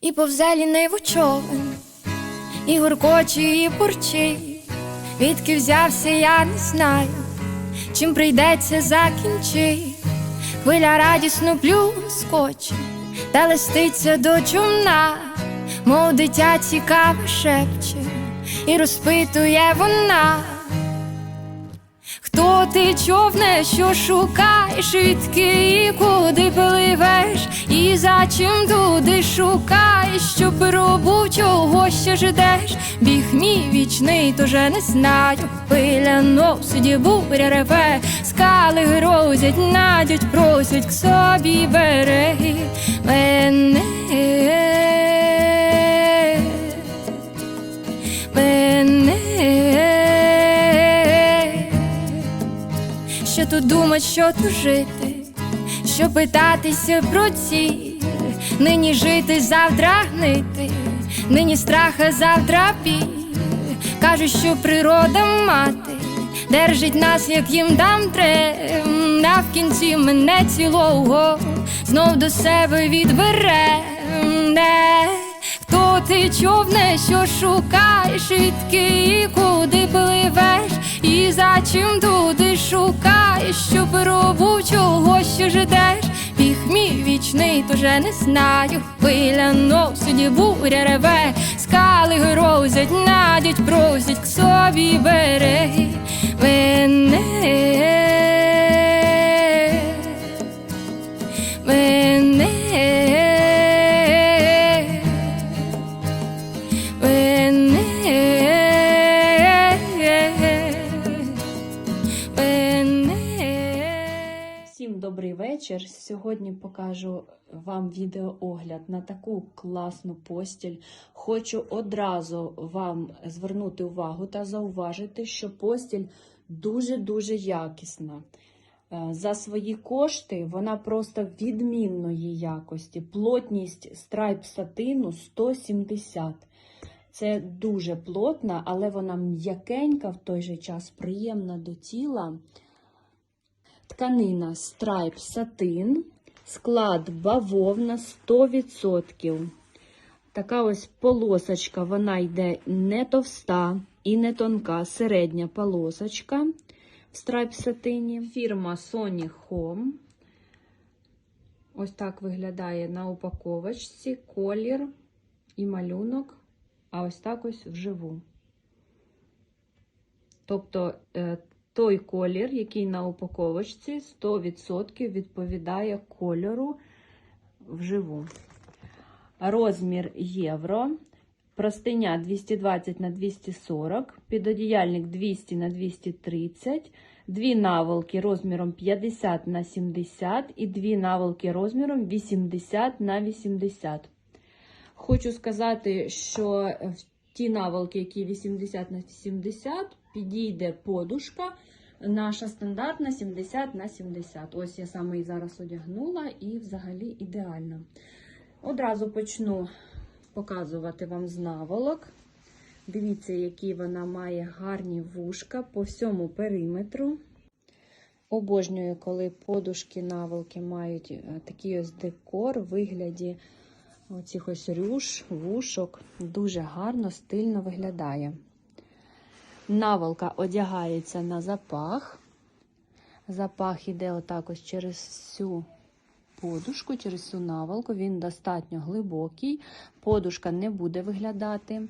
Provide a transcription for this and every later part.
І повзе ліниву човен, і гуркоче, і бурчить. Відки взявся, я не знаю, чим прийдеться закінчить. Хвиля радісно плюскоче, та листиться до чумна, мов дитя цікаво шепче, і розпитує вона. Хто ти човне, що шукаєш, відки і куди пливеш, і за чим туди шукаєш, що пробув, чого ще ждеш, біг мій вічний, тоже не знаю. Пиля носить, буря реве, скали грозять, надять, просять к собі береги. Мене тут думать, що тут жити, що питатися про ціль, нині жити, завтра гнити, нині страха, завтра біль. Кажуть, що природа мати держить нас, як їм дам трем, а в кінці мене цілого знов до себе відбере. Не. Хто ти човне, що шукаєш, відки і куди пливеш, і за чим туди шукаєш, що пробув, чого ще ждеш, біг мій вічний, тоже не знаю. Хвиля сюди буря реве, скали грозять, надять, просять к собі береги. Мене добрий вечір. Сьогодні покажу вам відеоогляд на таку класну постіль. Хочу одразу вам звернути увагу та зауважити, що постіль дуже-дуже якісна. Е, За свої кошти вона просто відмінної якості. Плотність страйп сатину 170. Це дуже плотна, але вона м'якенька, в той же час приємна до тіла. Тканина страйп сатин, склад бавовна 100%. Така ось полосочка, вона йде не товста і не тонка, середня полосочка в страйп сатині. Фірма Sony Home. Ось так виглядає на упаковочці, колір і малюнок. А ось так ось вживу. Тобто е, той колір, який на упаковочці, 100% відповідає кольору вживу. Розмір євро. Простиня 220 на 240, підодіяльник 200 на 230, дві наволки розміром 50 на 70 і дві наволки розміром 80 на 80. Хочу сказати, що в ті наволки, які 80 на 70, підійде подушка. Наша стандартна 70 на 70. Ось я саме її зараз одягнула і взагалі ідеально. Одразу почну показувати вам з наволок. Дивіться, які вона має гарні вушка по всьому периметру. Обожнюю, коли подушки наволки мають е, такий ось декор в вигляді оцих ось рюш, вушок. Дуже гарно, стильно виглядає. Наволка одягається на запах. Запах іде отак ось через всю подушку, через всю наволку. Він достатньо глибокий. Подушка не буде виглядати.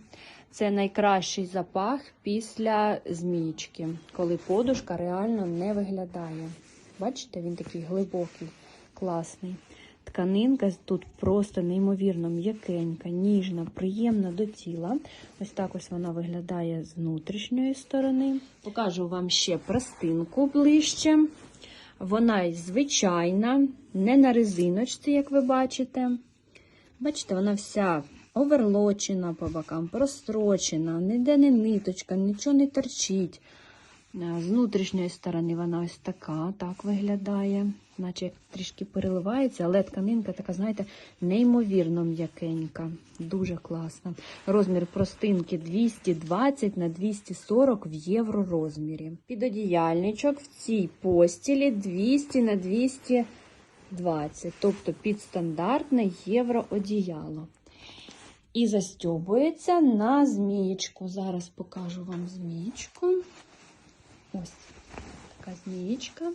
Це найкращий запах після змієчки, коли подушка реально не виглядає. Бачите, він такий глибокий, класний. Тканинка тут просто неймовірно м'якенька, ніжна, приємна до тіла. Ось так ось вона виглядає з внутрішньої сторони. Покажу вам ще простинку ближче. Вона звичайна, не на резиночці, як ви бачите. Бачите, вона вся оверлочена по бокам, прострочена, ніде не ниточка, нічого не торчить. Е, З внутрішньої сторони вона ось така, так виглядає, наче трішки переливається, але тканинка така, знаєте, неймовірно м'якенька, дуже класна. Розмір простинки 220 на 240 в євро розмірі. Підодіяльничок в цій постілі 200 на 220, тобто під стандартне євро одіяло. і застьобується на змієчку. Зараз покажу вам змієчку. Ось така змієчка.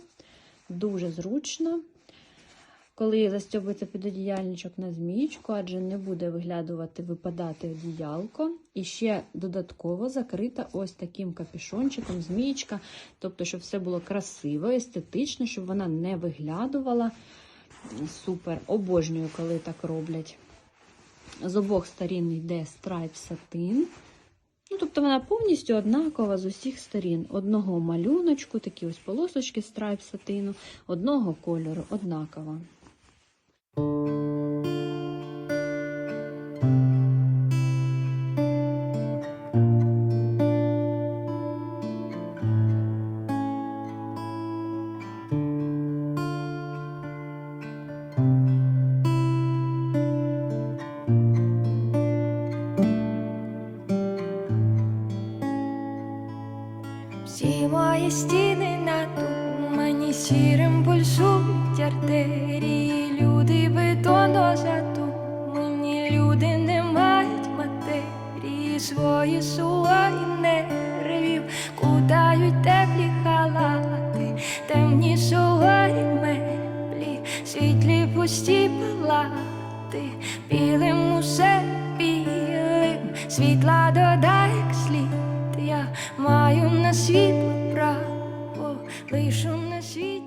Дуже зручно. Коли застьобується підодіяльничок на змієчку, адже не буде виглядувати, випадати одіялко. І ще додатково закрита ось таким капюшончиком змієчка. Тобто, щоб все було красиво, естетично, щоб вона не виглядувала. Супер. Обожнюю, коли так роблять. З обох сторін йде страйп сатин. Ну, тобто вона повністю однакова з усіх сторін. Одного малюночку, такі ось полосочки страйп сатину, одного кольору, однакова. Всі мої стіни на тумані сірим пульсують артерії, люди бетону затумані, люди не мають матерії, свої сувої нервів, кутають теплі халати, темні сувої меблі, світлі пусті палати, білим усе білим, світла додай маю на світло право, лишу на світ